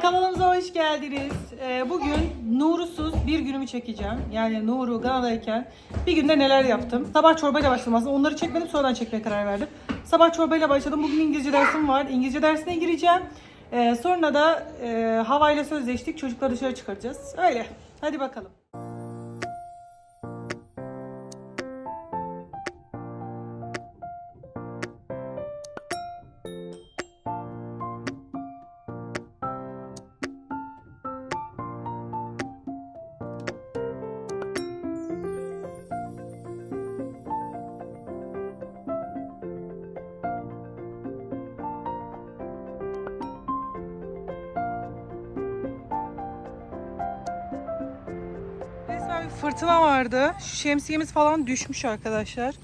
kanalımıza hoş geldiniz. Ee, bugün Nur'usuz bir günümü çekeceğim. Yani Nur'u Gana'dayken bir günde neler yaptım. Sabah çorbayla başladım aslında. Onları çekmedim sonradan çekmeye karar verdim. Sabah çorbayla başladım. Bugün İngilizce dersim var. İngilizce dersine gireceğim. Ee, sonra da e, havayla sözleştik. Çocukları dışarı çıkaracağız. Öyle. Hadi bakalım. Fırtına vardı. Şu şemsiyemiz falan düşmüş arkadaşlar.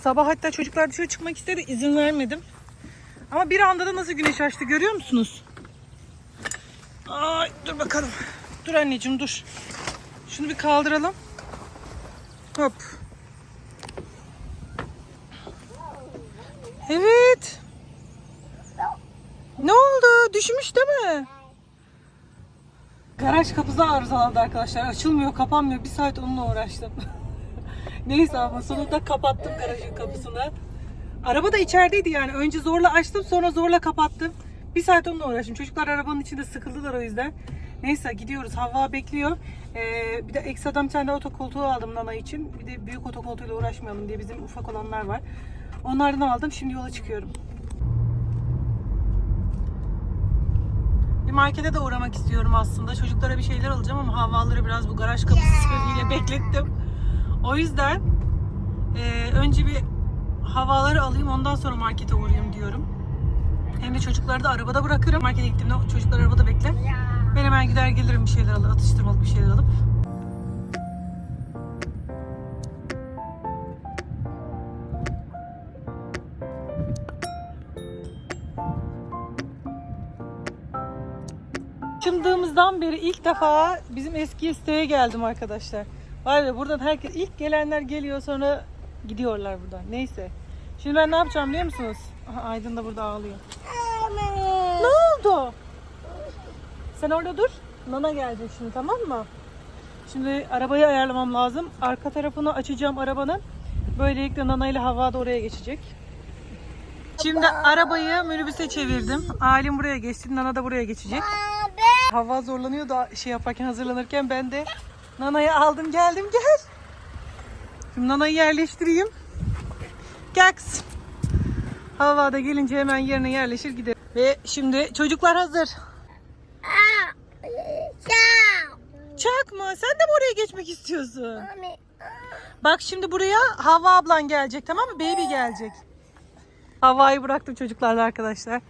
Sabah hatta çocuklar dışarı çıkmak istedi. izin vermedim. Ama bir anda da nasıl güneş açtı görüyor musunuz? Ay dur bakalım. Dur anneciğim dur. Şunu bir kaldıralım. Hop. Evet. Ne oldu? Düşmüş değil mi? Kapısı arızalandı arkadaşlar. Açılmıyor, kapanmıyor. Bir saat onunla uğraştım. Neyse ama sonunda kapattım garajın kapısını. Araba da içerideydi yani. Önce zorla açtım sonra zorla kapattım. Bir saat onunla uğraştım. Çocuklar arabanın içinde sıkıldılar o yüzden. Neyse gidiyoruz. Hava bekliyor. Ee, bir de ekstradan bir tane otokoltuğu aldım Nana için. Bir de büyük otokoltuğuyla uğraşmayalım diye bizim ufak olanlar var. Onlardan aldım. Şimdi yola çıkıyorum. Markete de uğramak istiyorum aslında. Çocuklara bir şeyler alacağım ama havaları biraz bu garaj kapısı sebebiyle beklettim. O yüzden e, önce bir havaları alayım ondan sonra markete uğrayayım diyorum. Hem de çocukları da arabada bırakırım. Markete gittiğimde çocuklar arabada bekler. Ben hemen gider gelirim bir şeyler alıp, atıştırmalık bir şeyler alıp. Taşındığımızdan beri ilk defa bizim eski siteye geldim arkadaşlar. Var ya buradan herkes ilk gelenler geliyor sonra gidiyorlar buradan. Neyse. Şimdi ben ne yapacağım biliyor musunuz? Aha, Aydın da burada ağlıyor. Ne oldu? Sen orada dur. Nana gelecek şimdi tamam mı? Şimdi arabayı ayarlamam lazım. Arka tarafını açacağım arabanın. Böylelikle Nana ile Hava da oraya geçecek. Şimdi arabayı minibüse çevirdim. Alim buraya geçti. Nana da buraya geçecek. Hava zorlanıyor da şey yaparken hazırlanırken ben de Nana'yı aldım geldim gel. Şimdi Nana'yı yerleştireyim. Gel kızım. Hava da gelince hemen yerine yerleşir gider. Ve şimdi çocuklar hazır. Çakma sen de mi oraya geçmek istiyorsun? Bak şimdi buraya Hava ablan gelecek tamam mı? Baby gelecek. Havayı bıraktım çocuklarla arkadaşlar.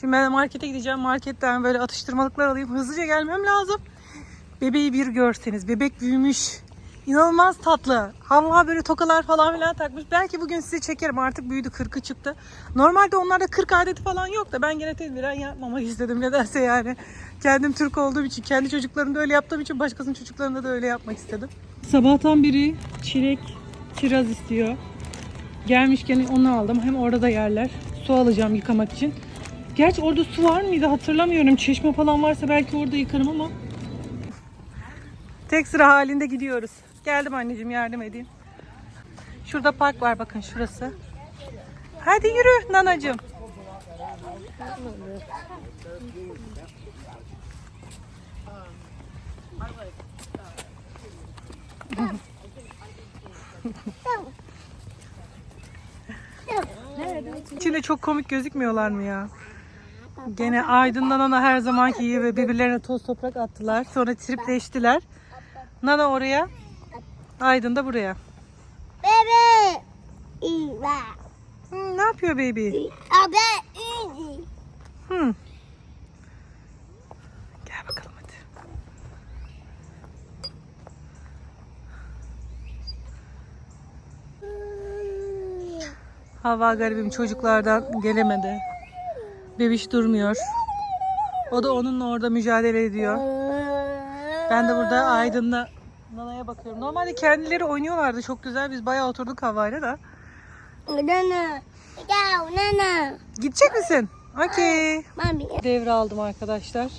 Şimdi ben markete gideceğim. Marketten böyle atıştırmalıklar alayım. Hızlıca gelmem lazım. Bebeği bir görseniz. Bebek büyümüş. İnanılmaz tatlı. Havva böyle tokalar falan filan takmış. Belki bugün size çekerim. Artık büyüdü. 40'ı çıktı. Normalde onlarda 40 adeti falan yok da ben gene tedbiren yapmamak istedim. Nedense yani. Kendim Türk olduğum için, kendi çocuklarımda öyle yaptığım için başkasının çocuklarında da öyle yapmak istedim. Sabahtan beri çilek, kiraz istiyor. Gelmişken onu aldım. Hem orada da yerler. Su alacağım yıkamak için. Gerçi orada su var mıydı hatırlamıyorum. Çeşme falan varsa belki orada yıkarım ama. Tek sıra halinde gidiyoruz. Geldim anneciğim yardım edeyim. Şurada park var bakın şurası. Hadi yürü nanacığım. İçinde çok komik gözükmüyorlar mı ya? Gene Aydın'la Nana her zamanki gibi birbirlerine toz toprak attılar. Sonra tripleştiler. Nana oraya, Aydın da buraya. Bebe. Hmm, ne yapıyor baby? Abe. İyi. Hmm. Gel bakalım hadi. Hava garibim çocuklardan gelemedi. Bebiş durmuyor. O da onunla orada mücadele ediyor. Ben de burada Aydın'la Nana'ya bakıyorum. Normalde kendileri oynuyorlardı çok güzel. Biz bayağı oturduk havayla da. Nana. Gel nana. Gidecek misin? Okey. Devraldım arkadaşlar.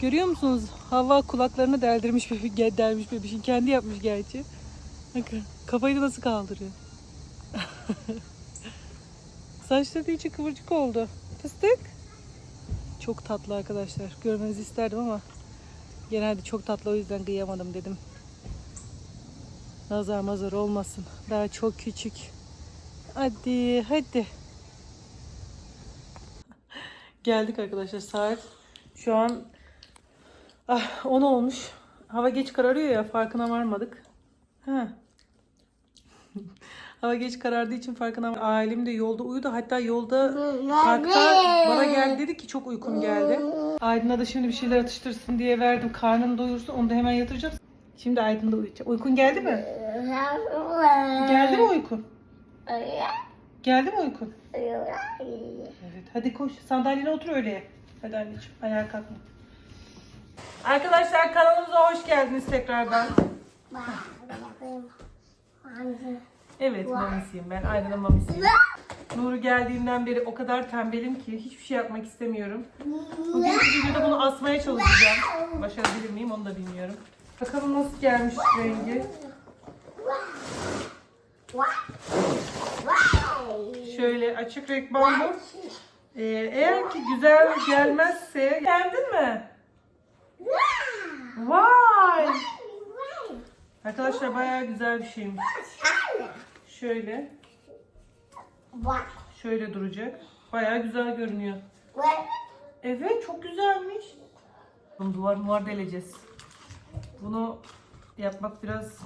Görüyor musunuz? Hava kulaklarını deldirmiş bebek, delmiş bebişin. Kendi yapmış gerçi. Bakın kafayı da nasıl kaldırıyor. Saçları içi kıvırcık oldu. Fıstık. Çok tatlı arkadaşlar. Görmenizi isterdim ama genelde çok tatlı o yüzden kıyamadım dedim. Nazar mazar olmasın. Daha çok küçük. Hadi hadi. Geldik arkadaşlar saat. Şu an ah, 10 olmuş. Hava geç kararıyor ya farkına varmadık. Ha. Hava geç karardığı için farkına Ailem de yolda uyudu. Hatta yolda parkta bana geldi dedi ki çok uykum geldi. Aydın'a da şimdi bir şeyler atıştırsın diye verdim. Karnını doyursun onu da hemen yatıracağım. Şimdi Aydın da uyuyacak. Uykun geldi mi? Geldi mi uykun? Geldi mi uykun? Evet. Hadi koş. Sandalyene otur öyle. Hadi anneciğim. Ayağa kalkma. Arkadaşlar kanalımıza hoş geldiniz tekrardan. Evet mamisiyim ben. Aydın'ın mamisiyim. Nuru geldiğinden beri o kadar tembelim ki hiçbir şey yapmak istemiyorum. Bugünkü videoda bunu asmaya çalışacağım. Başarabilir miyim onu da bilmiyorum. Bakalım nasıl gelmiş rengi. Şöyle açık renk bambu. Ee, eğer ki güzel gelmezse... Beğendin mi? Vay! Arkadaşlar bayağı güzel bir şeymiş. Şöyle. Şöyle duracak. Bayağı güzel görünüyor. Evet çok güzelmiş. Duvar muvar deleceğiz. Bunu yapmak biraz...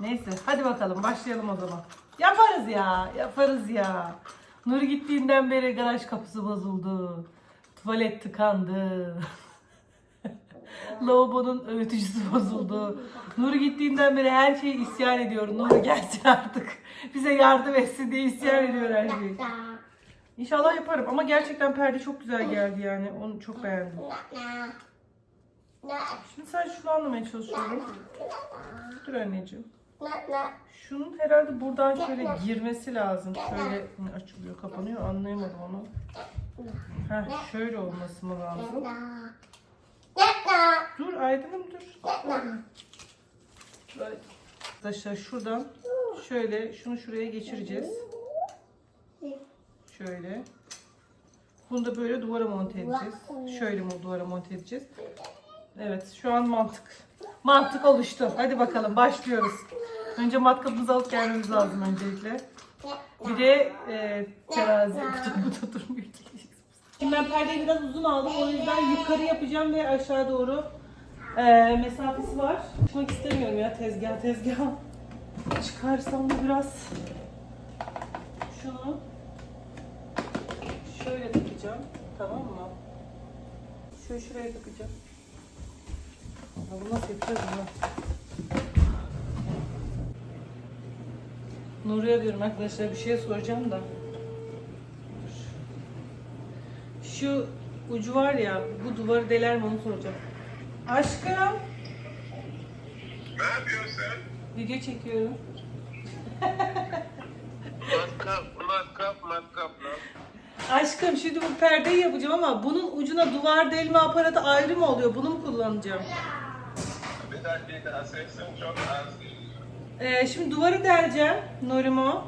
Neyse hadi bakalım başlayalım o zaman. Yaparız ya yaparız ya. Nur gittiğinden beri garaj kapısı bozuldu. Tuvalet tıkandı. Lavabonun öğütücüsü bozuldu. Nur gittiğinden beri her şeyi isyan ediyor. Nur gelsin artık. Bize yardım etsin diye isyan ediyor her şeyi. İnşallah yaparım ama gerçekten perde çok güzel geldi yani. Onu çok beğendim. Şimdi sadece şunu anlamaya çalışıyorum. Dur anneciğim. Şunun herhalde buradan şöyle girmesi lazım. Şöyle mi açılıyor, kapanıyor anlayamadım onu. Heh, şöyle olması mı lazım? Dur Aydın'ım dur. Böyle. Arkadaşlar şuradan şöyle şunu şuraya geçireceğiz. Şöyle. Bunu da böyle duvara monte edeceğiz. Şöyle mi duvara monte edeceğiz. Evet şu an mantık. Mantık oluştu. Hadi bakalım başlıyoruz. Önce matkapımızı alıp gelmemiz lazım öncelikle. Bir de e, terazi. Kutu kutu durmuyor. Şimdi ben perdeyi biraz uzun aldım. O yüzden yukarı yapacağım ve aşağı doğru e, mesafesi var. Çıkmak istemiyorum ya tezgah tezgah. Çıkarsam da biraz şunu şöyle takacağım. Tamam mı? Şöyle şuraya takacağım. Ya bunu nasıl yapacağız bunu? Nuriye diyorum arkadaşlar bir şey soracağım da. Dur. Şu ucu var ya bu duvarı deler mi onu soracağım. Aşkım Ne yapıyorsun sen? video çekiyorum. Matkap, matkap, matkap lan. Aşkım şimdi bu perdeyi yapacağım ama bunun ucuna duvar delme aparatı ayrı mı oluyor? Bunu mu kullanacağım? Bir dakika sesin çok az geliyor. Ee, şimdi duvarı deleceğim Norimo.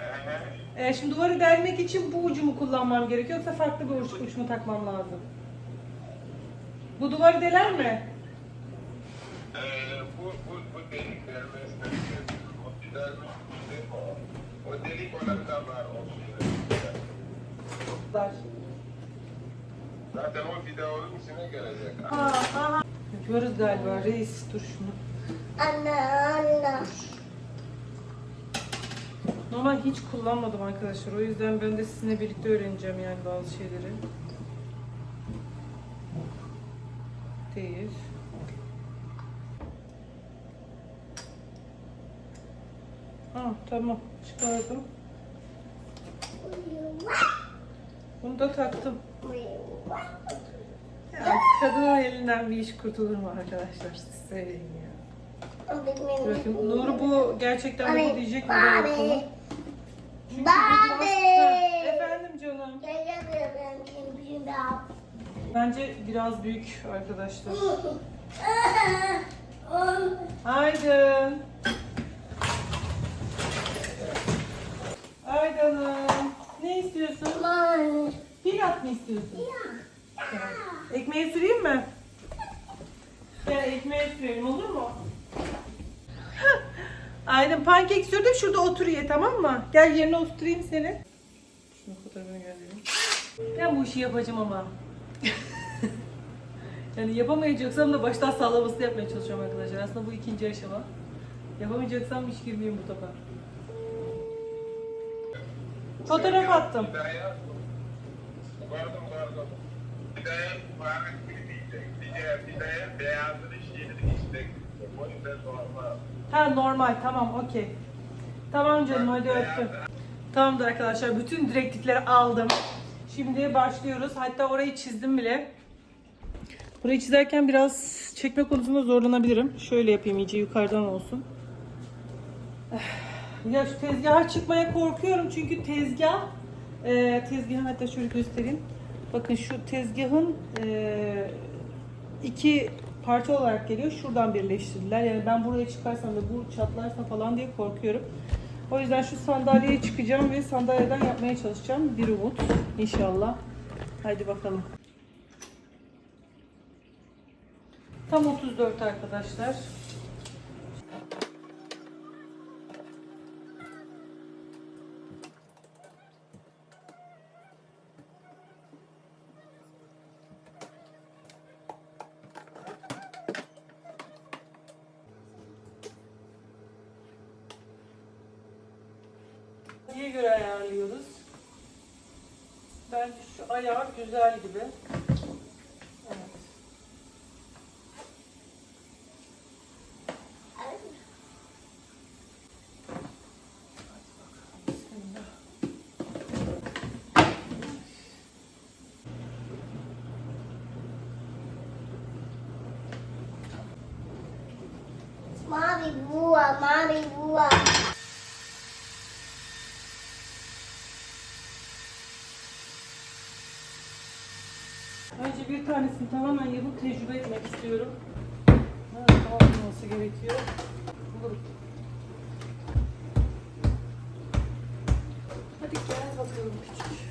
Ee, Ee, şimdi duvarı delmek için bu ucu mu kullanmam gerekiyor yoksa farklı bir uç, uç mu takmam lazım? Bu duvarı deler mi? e, bu, bu, bu delik vermezse o şey o. O delik olan da var o şeyde. Var. Zaten o videonun içine gelecek. Aa, aha. Yapıyoruz galiba reis. Dur şunu. Normal hiç kullanmadım arkadaşlar. O yüzden ben de sizinle birlikte öğreneceğim yani bazı şeyleri. Değil. Ha tamam çıkardım. Bunu da taktım. Ya, kadının elinden bir iş kurtulur mu arkadaşlar? Siz söyleyin ya. Bakın Nuru bu gerçekten bu diyecek mi? Bakalım. Çünkü Barbie. Ha, Efendim canım. Bence biraz büyük arkadaşlar. Aydın. Aydın'ım. Ne istiyorsun? Peanut mı istiyorsun? Ekmeğe süreyim mi? Gel ekmeğe sürelim olur mu? Aydın pankek sürdüm şurada otur ye tamam mı? Gel yerine oturtayım seni. Şunu fotoğrafını göndereyim. Ben bu işi yapacağım ama. yani yapamayacaksam da baştan sağlaması yapmaya çalışıyorum arkadaşlar. Aslında bu ikinci aşama. Yapamayacaksam hiç girmeyeyim bu topa. Fotoğraf attım. Pardon pardon. Hidayet Muhammed gibi diyecek. Diyecek Hidayet beyazını şiirini içecek. O yüzden sorma. Ha normal tamam okey. Tamam canım hadi öptüm. Tamamdır arkadaşlar bütün direktifleri aldım. Şimdi başlıyoruz. Hatta orayı çizdim bile. Burayı çizerken biraz çekme konusunda zorlanabilirim. Şöyle yapayım iyice yukarıdan olsun. Ya şu tezgaha çıkmaya korkuyorum çünkü tezgah e, tezgahın hatta şöyle göstereyim. Bakın şu tezgahın e, iki parça olarak geliyor. Şuradan birleştirdiler. Yani ben buraya çıkarsam da bu çatlarsa falan diye korkuyorum. O yüzden şu sandalyeye çıkacağım ve sandalyeden yapmaya çalışacağım. Bir umut inşallah. Haydi bakalım. Tam 34 arkadaşlar. Göre ayarlıyoruz? Bence şu ayar güzel gibi. Bir tanesini tamamen yapıp tecrübe etmek istiyorum. Nerede olması gerekiyor? Bulurum. Hadi gel bakalım küçük.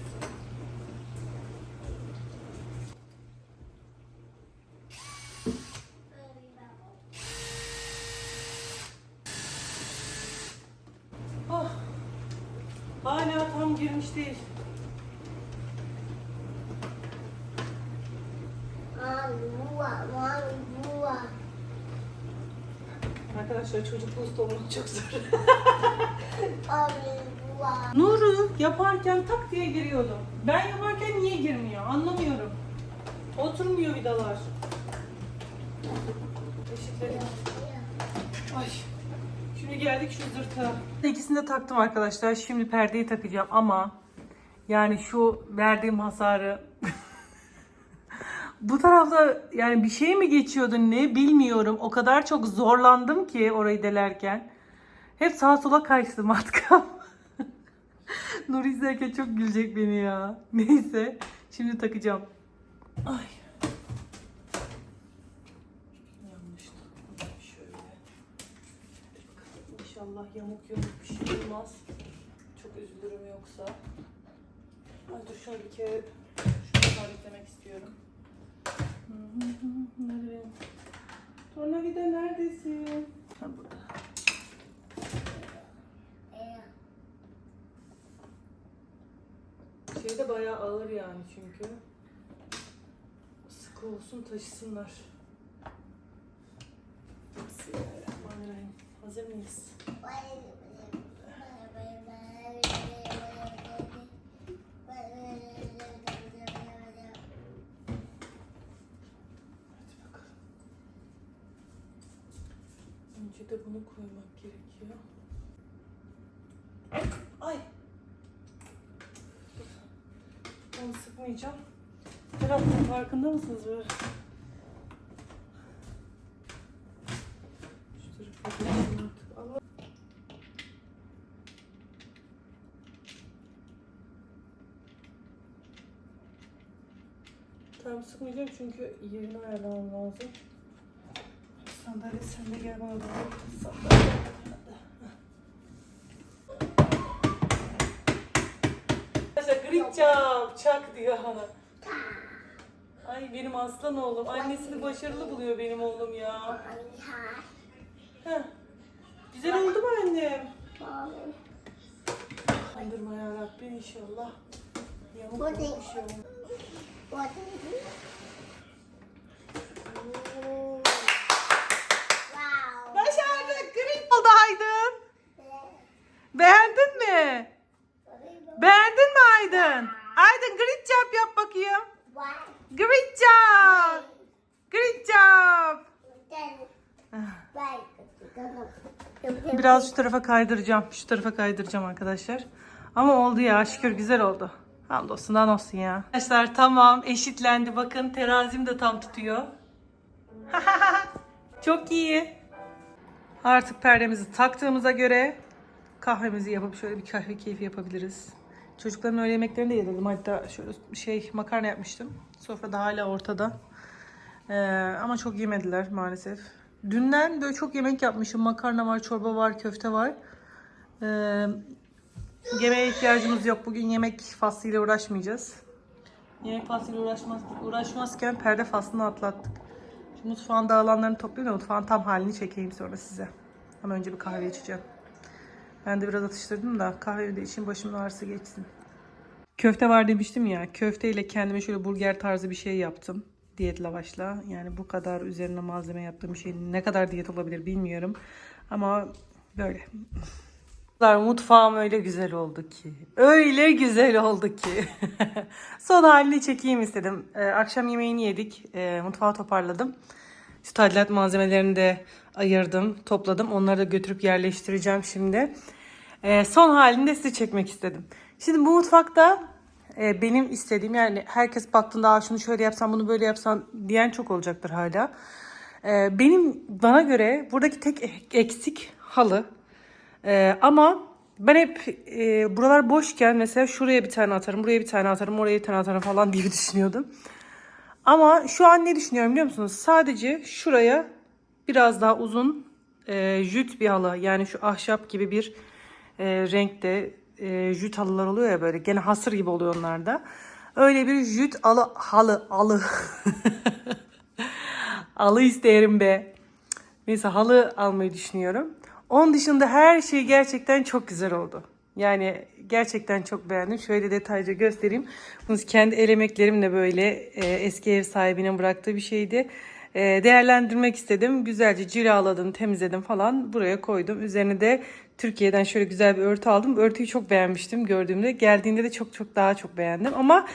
Ah, hala tam girmiş değil. Arkadaşlar çocuklu usta olmak çok zor. Nuru yaparken tak diye giriyordu. Ben yaparken niye girmiyor anlamıyorum. Oturmuyor vidalar. Eşikleri. Ay. Şimdi geldik şu zırta. İkisini de taktım arkadaşlar. Şimdi perdeyi takacağım ama yani şu verdiğim hasarı bu tarafta yani bir şey mi geçiyordu ne bilmiyorum. O kadar çok zorlandım ki orayı delerken. Hep sağa sola kaçtı matkam. Nur izlerken çok gülecek beni ya. Neyse. Şimdi takacağım. Ay. Yanlış. Şöyle. İnşallah yamuk yumuk bir şey olmaz. Çok üzülürüm yoksa. Ay dur şöyle bir kere şunu sabitlemek istiyorum. Nerede? Tornavida neredesin? Ha burada. Şey de bayağı ağır yani çünkü. Sıkı olsun taşısınlar. Bismillahirrahmanirrahim. Hazır mıyız? Hadi Önce bunu koymak gerekiyor. Ay! Onu sıkmayacağım. Taraftan farkında mısınız böyle? Şu yapayım artık. Allah. Tam sıkmayacağım çünkü yerini ayarlamam lazım. Sandalye sen de gel bana doğru. Sandalye. Arkadaşlar great job. Çak diyor hala. Ay benim aslan oğlum. Annesini başarılı buluyor benim oğlum ya. Heh. Güzel oldu mu annem? Kandırma ya Rabbim inşallah. Yamuk Bu ne? olmuş Aydın. Beğendin mi? Beğendin mi Aydın? Aydın great job yap bakayım. Great job. Great job. Biraz şu tarafa kaydıracağım. Şu tarafa kaydıracağım arkadaşlar. Ama oldu ya şükür güzel oldu. Hamdolsun daha olsun ya. Arkadaşlar tamam eşitlendi. Bakın terazim de tam tutuyor. Çok iyi. Artık perdemizi taktığımıza göre kahvemizi yapıp şöyle bir kahve keyfi yapabiliriz. Çocukların öğle yemeklerini de yedirdim. Hatta şöyle şey makarna yapmıştım. Sofra da hala ortada. Ee, ama çok yemediler maalesef. Dünden böyle çok yemek yapmışım. Makarna var, çorba var, köfte var. Ee, yemeğe ihtiyacımız yok. Bugün yemek faslıyla uğraşmayacağız. Yemek faslıyla uğraşmaz, uğraşmazken perde faslını atlattık. Şimdi mutfağın dağılanlarını toplayayım da mutfağın tam halini çekeyim sonra size. Ama önce bir kahve içeceğim. Ben de biraz atıştırdım da kahve de için başımın ağrısı geçsin. Köfte var demiştim ya. Köfteyle kendime şöyle burger tarzı bir şey yaptım. Diyet lavaşla. Yani bu kadar üzerine malzeme yaptığım şey ne kadar diyet olabilir bilmiyorum. Ama böyle. Mutfağım öyle güzel oldu ki. Öyle güzel oldu ki. Son halini çekeyim istedim. Ee, akşam yemeğini yedik. Ee, mutfağı toparladım. Şu tadilat malzemelerini de ayırdım, topladım. Onları da götürüp yerleştireceğim şimdi. Ee, son halini de size çekmek istedim. Şimdi bu mutfakta e, benim istediğim yani herkes baktığında şunu şöyle yapsan bunu böyle yapsan diyen çok olacaktır hala. Ee, benim bana göre buradaki tek ek- eksik halı. Ee, ama ben hep e, buralar boşken mesela şuraya bir tane atarım, buraya bir tane atarım, oraya bir tane atarım falan diye düşünüyordum. Ama şu an ne düşünüyorum biliyor musunuz? Sadece şuraya biraz daha uzun e, jüt bir halı yani şu ahşap gibi bir e, renkte e, jüt halılar oluyor ya böyle gene hasır gibi oluyor onlar da. Öyle bir jüt alı halı alı alı isterim be. Neyse halı almayı düşünüyorum. Onun dışında her şey gerçekten çok güzel oldu. Yani gerçekten çok beğendim. Şöyle detaylıca göstereyim. Bunu kendi el emeklerimle böyle e, eski ev sahibinin bıraktığı bir şeydi. E, değerlendirmek istedim. Güzelce cilaladım, temizledim falan. Buraya koydum. Üzerine de Türkiye'den şöyle güzel bir örtü aldım. Örtüyü çok beğenmiştim gördüğümde. Geldiğinde de çok çok daha çok beğendim. Ama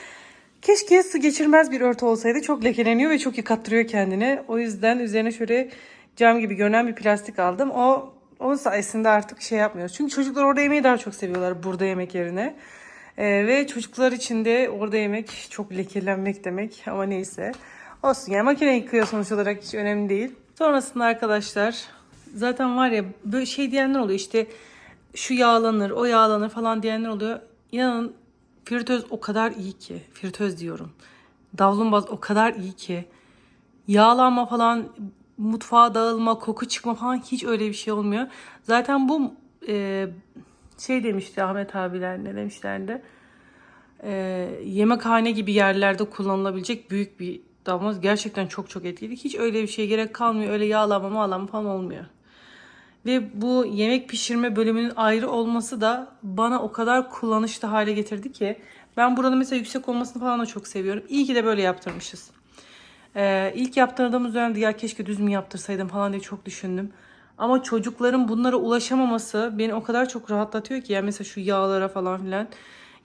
keşke su geçirmez bir örtü olsaydı. Çok lekeleniyor ve çok yıkattırıyor kendini. O yüzden üzerine şöyle cam gibi görünen bir plastik aldım. O onun sayesinde artık şey yapmıyoruz. Çünkü çocuklar orada yemeği daha çok seviyorlar burada yemek yerine. Ee, ve çocuklar için de orada yemek çok lekelenmek demek ama neyse. Olsun yani makine yıkıyor sonuç olarak hiç önemli değil. Sonrasında arkadaşlar zaten var ya böyle şey diyenler oluyor işte şu yağlanır o yağlanır falan diyenler oluyor. İnanın fritöz o kadar iyi ki fritöz diyorum. Davlumbaz o kadar iyi ki yağlanma falan mutfağa dağılma, koku çıkma falan hiç öyle bir şey olmuyor. Zaten bu e, şey demişti Ahmet abiler ne demişlerdi. E, yemekhane gibi yerlerde kullanılabilecek büyük bir davlumbaz. Gerçekten çok çok etkili. Hiç öyle bir şeye gerek kalmıyor. Öyle yağlama mağlama falan olmuyor. Ve bu yemek pişirme bölümünün ayrı olması da bana o kadar kullanışlı hale getirdi ki. Ben buranın mesela yüksek olmasını falan da çok seviyorum. İyi ki de böyle yaptırmışız. Ee, ilk yaptırdığımız dönemde ya keşke düz mü yaptırsaydım falan diye çok düşündüm. Ama çocukların bunlara ulaşamaması beni o kadar çok rahatlatıyor ki. Yani mesela şu yağlara falan filan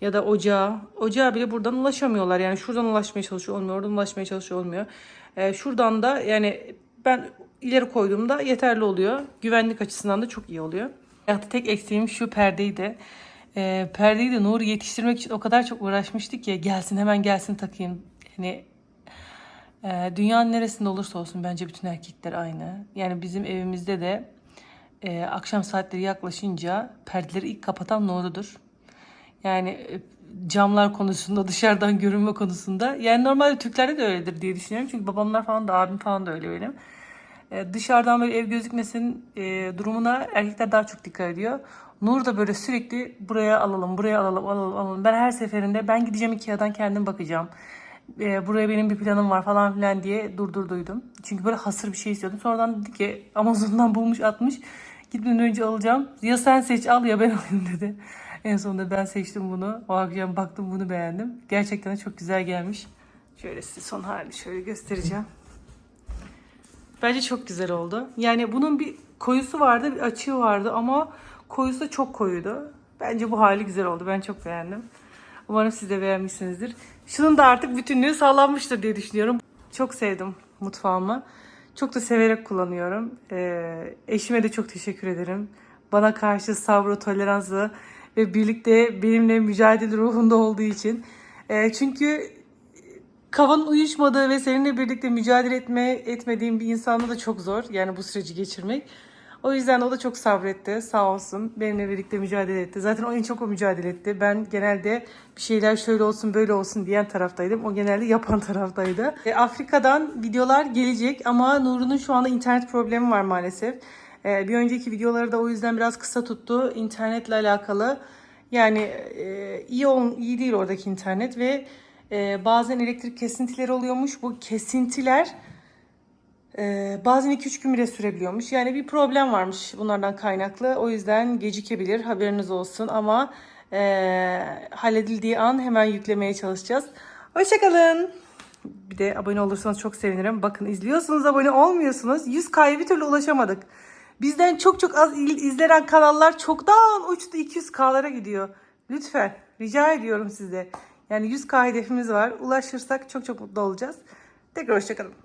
ya da ocağa. Ocağa bile buradan ulaşamıyorlar. Yani şuradan ulaşmaya çalışıyor olmuyor. Oradan ulaşmaya çalışıyor olmuyor. Ee, şuradan da yani ben ileri koyduğumda yeterli oluyor. Güvenlik açısından da çok iyi oluyor. Hayatta tek eksiğim şu perdeydi. Ee, perdeyi de Nur'u yetiştirmek için o kadar çok uğraşmıştık ki gelsin hemen gelsin takayım. Yani ee, dünyanın neresinde olursa olsun bence bütün erkekler aynı. Yani bizim evimizde de e, akşam saatleri yaklaşınca perdeleri ilk kapatan Nur'udur. Yani e, camlar konusunda, dışarıdan görünme konusunda. Yani normalde Türklerde de öyledir diye düşünüyorum. Çünkü babamlar falan da abim falan da öyle benim. E, dışarıdan böyle ev gözükmesin e, durumuna erkekler daha çok dikkat ediyor. Nur da böyle sürekli buraya alalım, buraya alalım, alalım, alalım. Ben her seferinde ben gideceğim Ikea'dan kendim bakacağım. E, buraya benim bir planım var falan filan diye durdurduydum. Çünkü böyle hasır bir şey istiyordum. Sonradan dedi ki Amazon'dan bulmuş atmış. Gitmeden önce alacağım. Ya sen seç al ya ben alayım dedi. En sonunda ben seçtim bunu. O akşam baktım bunu beğendim. Gerçekten de çok güzel gelmiş. Şöyle size son halini şöyle göstereceğim. Bence çok güzel oldu. Yani bunun bir koyusu vardı, bir açığı vardı ama koyusu çok koyuydu. Bence bu hali güzel oldu. Ben çok beğendim. Umarım siz de beğenmişsinizdir. Şunun da artık bütünlüğü sağlanmıştır diye düşünüyorum. Çok sevdim mutfağımı. Çok da severek kullanıyorum. Ee, eşime de çok teşekkür ederim. Bana karşı sabrı, toleranslı ve birlikte benimle mücadele ruhunda olduğu için. Ee, çünkü kafanın uyuşmadığı ve seninle birlikte mücadele etme etmediğim bir insanla da çok zor. Yani bu süreci geçirmek. O yüzden o da çok sabretti. Sağ olsun. Benimle birlikte mücadele etti. Zaten o en çok o mücadele etti. Ben genelde bir şeyler şöyle olsun böyle olsun diyen taraftaydım. O genelde yapan taraftaydı. E, Afrika'dan videolar gelecek ama Nur'un şu anda internet problemi var maalesef. E, bir önceki videoları da o yüzden biraz kısa tuttu. İnternetle alakalı. Yani e, iyi ol, iyi değil oradaki internet ve e, bazen elektrik kesintileri oluyormuş. Bu kesintiler ee, bazen 2-3 gün bile sürebiliyormuş. Yani bir problem varmış bunlardan kaynaklı. O yüzden gecikebilir haberiniz olsun ama ee, halledildiği an hemen yüklemeye çalışacağız. Hoşçakalın. Bir de abone olursanız çok sevinirim. Bakın izliyorsunuz abone olmuyorsunuz. 100K'ya bir türlü ulaşamadık. Bizden çok çok az izlenen kanallar çoktan uçtu 200K'lara gidiyor. Lütfen rica ediyorum size. Yani 100K hedefimiz var. Ulaşırsak çok çok mutlu olacağız. Tekrar hoşçakalın.